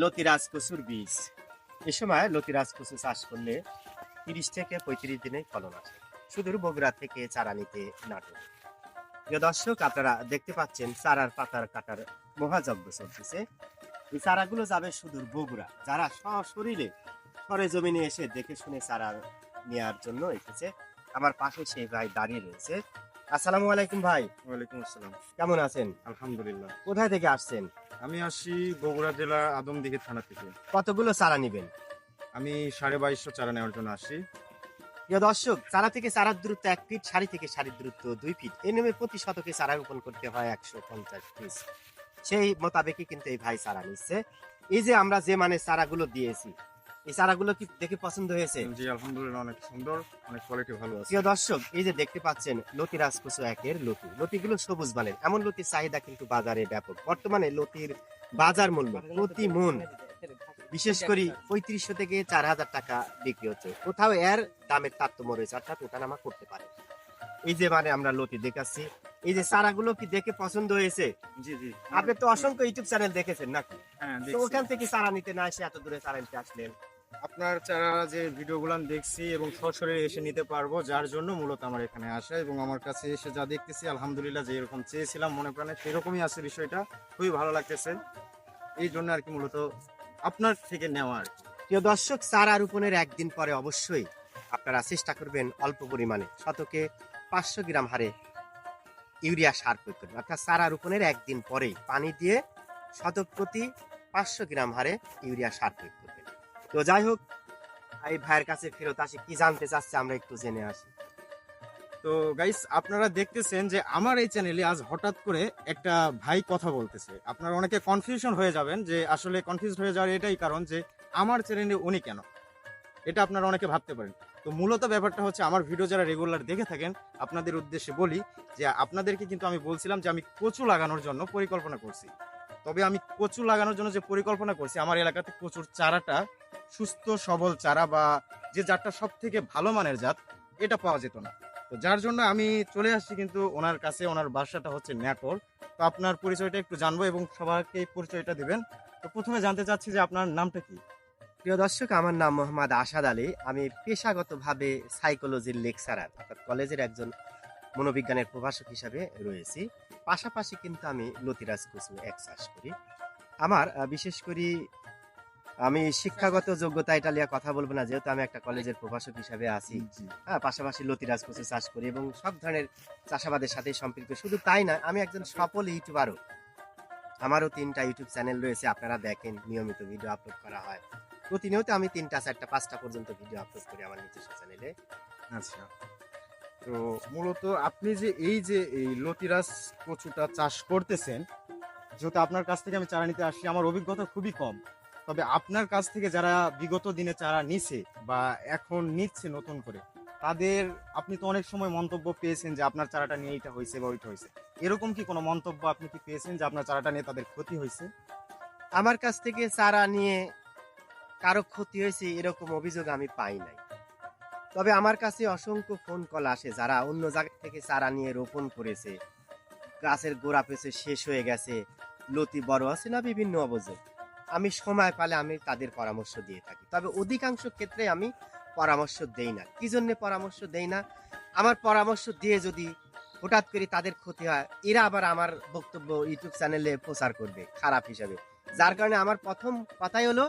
লতিরাজ কচুর বীজ। এ সময় লতিরাজ কচু চাষ করলে তিরিশ থেকে পঁয়ত্রিশ দিনে ফলন আসে। সুদূর বগুড়া থেকে চারা নিতে নাটক। প্রিয় দর্শক, আপনারা দেখতে পাচ্ছেন চারার পাতার কাটার মহাযজ্ঞ চলতেছে। এই চারাগুলো যাবে সুদূর বগুড়া। যারা সশরীরে সরে জমিনে এসে দেখে শুনে চারা নেওয়ার জন্য এসেছে, আমার পাশে সেই ভাই দাঁড়িয়ে রয়েছে। আসসালামু আলাইকুম ভাই। ওয়ালাইকুম আসসালাম। কেমন আছেন? আলহামদুলিল্লাহ। কোথায় থেকে আসছেন? আমি আসি বগুড়া জেলা আদমদিঘি থানা থেকে। কতগুলো চারা নিবেন? আমি সাড়ে বাইশশো চারা নেওয়ার জন্য আসি প্রিয় দর্শক চারা থেকে চারার দূরত্ব এক ফিট সারি থেকে সারির দূরত্ব দুই ফিট। এই নিয়মে প্রতি শতকে চারা রোপণ করতে হয় একশো পঞ্চাশ পিস। সেই মোতাবেকই কিন্তু এই ভাই চারা নিচ্ছে। এই যে আমরা যে মানে চারাগুলো দিয়েছি এই চারাগুলো কি দেখে পছন্দ হয়েছে? জি আলহামদুলিল্লাহ অনেক সুন্দর অনেক কোয়ালিটি ভালো আছে। প্রিয় দর্শক এই যে দেখতে পাচ্ছেন লতি রাজকুচু একের লতি। লতিগুলো সবুজ মানের। এমন লতির চাহিদা কিন্তু বাজারে ব্যাপক। বর্তমানে লতির বাজার মূল্য প্রতি মন বিশেষ করে পঁয়ত্রিশশো থেকে চার হাজার টাকা বিক্রি হচ্ছে। কোথাও এর দামের তারতম্য রয়েছে অর্থাৎ ওঠানামা করতে পারে। এই যে মানে আমরা লতি দেখাচ্ছি। এই যে চারাগুলো কি দেখে পছন্দ হয়েছে? জি জি। আপনি তো অসংখ্য ইউটিউব চ্যানেল দেখেছেন নাকি? হ্যাঁ ওখান থেকে চারা নিতে না এসে এত দূরে চারা নিতে আসলেন। আপনার চারা যে ভিডিওগুলো দেখছি এবং সরাসরি এসে নিতে পারব, যার জন্য মূলত আমার এখানে আসা এবং আমার কাছে এসে যা দেখতেছি, আলহামদুলিল্লাহ যে এরকম চেয়েছিলাম, মনে প্রাণে সেরকমই আছে বিষয়টা। খুবই ভালো লাগতেছে। এই জন্য আর কি মূলত আপনার থেকে নেওয়ার প্রিয় দর্শক, চারা রোপণের একদিন পরে অবশ্যই আপনারা চেষ্টা করবেন অল্প পরিমাণে, শতকে পাঁচশো গ্রাম হারে ইউরিয়া সার প্রয়োগ করবেন। অর্থাৎ চারা রোপণের একদিন পরেই পানি দিয়ে শতক প্রতি পাঁচশো গ্রাম হারে ইউরিয়া সার প্রয়োগ করবেন। তো যাই হোক এই ভাইয়ের কাছে ফেরত আসি, কি জানতে চাচ্ছে আমরা একটু জেনে আসি। তো গাইস আপনারা দেখতেছেন যে আমার এই চ্যানেলে আজ হঠাৎ করে একটা ভাই কথা বলতেছে। আপনারা অনেকে কনফিউশন হয়ে যাবেন যে আসলে কনফিউজ হয়ে যাওয়ার এটাই কারণ যে আমার চ্যানেলে উনি কেন? এটা আপনারা অনেকে ভাবতে পারেন। তো মূলত ব্যাপারটা হচ্ছে, আমার ভিডিও যারা রেগুলার দেখে থাকেন, আপনাদের উদ্দেশ্যে বলি যে আপনাদেরকে কিন্তু আমি বলছিলাম যে আমি কচু লাগানোর জন্য পরিকল্পনা করছি। তবে আমি কচু লাগানোর জন্য যে পরিকল্পনা করছি, আমার এলাকাতে কচুর চারাটা সুস্থ, সবল চারা বা যে জাতটা সব থেকে ভালো মানের জাত, এটা পাওয়া যেত না। তো যার জন্য আমি চলে আসছি কিন্তু ওনার কাছে, ওনার বাসাটা হচ্ছে ন্যাটোর। তো আপনার পরিচয়টা একটু জানব এবং সবাইকে পরিচয়টা দিবেন। তো প্রথমে জানতে চাচ্ছি যে আপনার নামটা কি? প্রিয় দর্শক, আমার নাম মোহাম্মদ আসাদ আলী। আমি পেশাগতভাবে সাইকোলজির লেকচারার, অর্থাৎ কলেজের একজন মনোবিজ্ঞানের প্রভাষক হিসাবে রয়েছি। পাশাপাশি কিন্তু আমি লতিরাজ কুচু এক করি। আমার বিশেষ করে আমি শিক্ষাগত যোগ্যতা এটা নিয়ে কথা বলব না যেহেতু আমি একটা কলেজের প্রভাষক হিসাবে আছি। হ্যাঁ পাশাপাশি লতিরাজ কচু চাষ করি এবং সব ধরনের চাষাবাদের সাথে সম্পৃক্ত। শুধু তাই না আমি একজন সফল ইউটিউবারও। আমারও তিনটা ইউটিউব চ্যানেল রয়েছে আপনারা দেখেন নিয়মিত ভিডিও আপলোড করা হয়। প্রতিনিয়ত আমি তিনটা চারটা পাঁচটা পর্যন্ত ভিডিও আপলোড করি আমার নিজস্ব চ্যানেলে আচ্ছা। তো মূলত আপনি যে এই যে এই লতিরাজ কচুটা চাষ করতেছেন যেহেতু আপনার কাছ থেকে আমি চারা নিতে আসছি আমার অভিজ্ঞতা খুবই কম। তবে আপনার কাছ থেকে যারা বিগত দিনে চারা নিছে বা এখন নিচ্ছে নতুন করে, তাদের, আপনি তো অনেক সময় মন্তব্য পেয়েছেন যে আপনার চারাটা নিয়ে এইটা হয়েছে বা ওইটা হয়েছে। এরকম কি কোনো মন্তব্য আপনি কি পেয়েছেন যে আপনার চারাটা নিয়ে তাদের ক্ষতি হয়েছে? আমার কাছ থেকে চারা নিয়ে কারও ক্ষতি হয়েছে এরকম অভিযোগ আমি পাই নাই। তবে আমার কাছে অসংখ্য ফোন কল আসে যারা অন্য জায়গা থেকে চারা নিয়ে রোপণ করেছে। গাছের গোড়া পেছে শেষ হয়ে গেছে, লতি বড় আছে না বিভিন্ন অভিযোগ আমি সময় পালে আমি তাদের পরামর্শ দিয়ে থাকি। তবে অধিকাংশ ক্ষেত্রে আমি পরামর্শ দেই না। কি জন্য পরামর্শ দেই না? আমার পরামর্শ দিয়ে যদি হঠাৎ করে তাদের ক্ষতি হয়, এরা আবার আমার বক্তব্য ইউটিউব চ্যানেলে প্রচার করবে, খারাপ হিসাবে। যার কারণে আমার প্রথম কথাই হলো,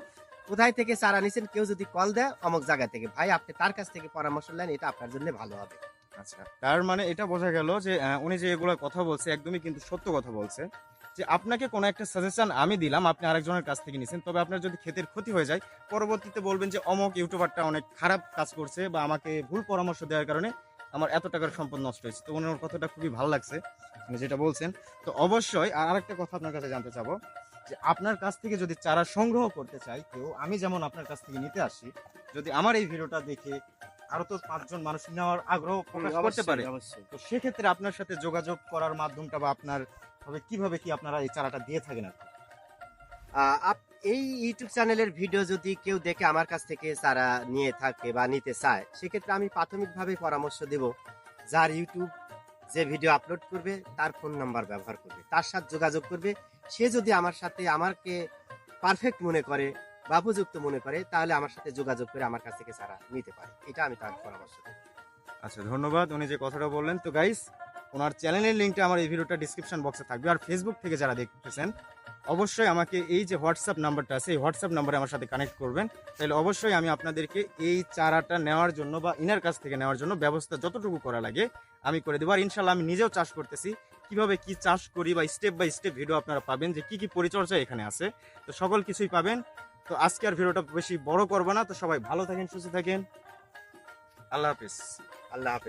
কোথায় থেকে চারা নিছেন, কেউ যদি কল দেয়, অমুক জায়গা থেকে। ভাই, আপনি তার কাছ থেকে পরামর্শ নেন, এটা আপনার জন্য ভালো হবে। আচ্ছা তার মানে এটা বোঝা গেল যে উনি যে এগুলো কথা বলছে, একদমই কিন্তু সত্য কথা বলছে। যে আপনাকে কোনো একটা সাজেশন আমি দিলাম আপনি আরেকজনের কাছ থেকে নিছেন। তবে আপনার যদি ক্ষেতের ক্ষতি হয়ে যায় পরবর্তীতে বলবেন যে অমক ইউটিউবারটা অনেক খারাপ কাজ করছে বা আমাকে ভুল পরামর্শ দেওয়ার কারণে আমার এত টাকার সম্পদ নষ্ট হয়েছে। তো ওনার কথাটা খুবই ভালো লাগছে আপনি যেটা বলছেন। তো অবশ্যই আর আরেকটা কথা আপনার কাছে জানতে চাবো যে আপনার কাছ থেকে যদি চারা সংগ্রহ করতে চাই কেউ আমি যেমন আপনার কাছ থেকে নিতে আসি যদি আমার এই ভিডিওটা দেখে আরও তো পাঁচজন মানুষ নেওয়ার আগ্রহ প্রকাশ করতে পারে তো সেক্ষেত্রে আপনার সাথে যোগাযোগ করার মাধ্যমটা বা আপনার তবে কীভাবে কি আপনারা এই চারাটা দিয়ে থাকেন আর আপ- এই ইউটিউব চ্যানেলের ভিডিও যদি কেউ দেখে আমার কাছ থেকে চারা নিয়ে থাকে বা নিতে চায়, সেক্ষেত্রে আমি প্রাথমিকভাবে পরামর্শ দেব যার ইউটিউব যে ভিডিও আপলোড করবে, তার ফোন নাম্বার ব্যবহার করবে, তার সাথে যোগাযোগ করবে। সে যদি আমার সাথে আমাকে পারফেক্ট মনে করে বা উপযুক্ত মনে করে, তাহলে আমার সাথে যোগাযোগ করে আমার কাছ থেকে চারা নিতে পারে। এটা আমি তার পরামর্শ দেব। আচ্ছা ধন্যবাদ। উনি যে কথাটা বললেন, তো গাইস ওনার চ্যানেলের লিঙ্কটা আমার এই ভিডিওটা ডিসক্রিপশন বক্সে থাকবে। আর ফেসবুক থেকে যারা দেখতেছেন, অবশ্যই আমাকে এই যে হোয়াটসঅ্যাপ নাম্বারটা আছে, এই হোয়াটসঅ্যাপ নাম্বারে আমার সাথে কানেক্ট করবেন। তাহলে অবশ্যই আমি আপনাদেরকে এই চারাটা নেওয়ার জন্য বা ইনার কাছ থেকে নেওয়ার জন্য ব্যবস্থা যতটুকু করা লাগে আমি করে দেবো। আর ইনশাল্লাহ আমি নিজেও চাষ করতেছি। কীভাবে কি চাষ করি বা স্টেপ বাই স্টেপ ভিডিও আপনারা পাবেন যে কি কি পরিচর্যা এখানে আছে। তো সকল কিছুই পাবেন। তো আজকে আর ভিডিওটা বেশি বড় করব না। তো সবাই ভালো থাকেন, সুস্থ থাকেন। আল্লাহ হাফিজ। আল্লাহ হাফেজ।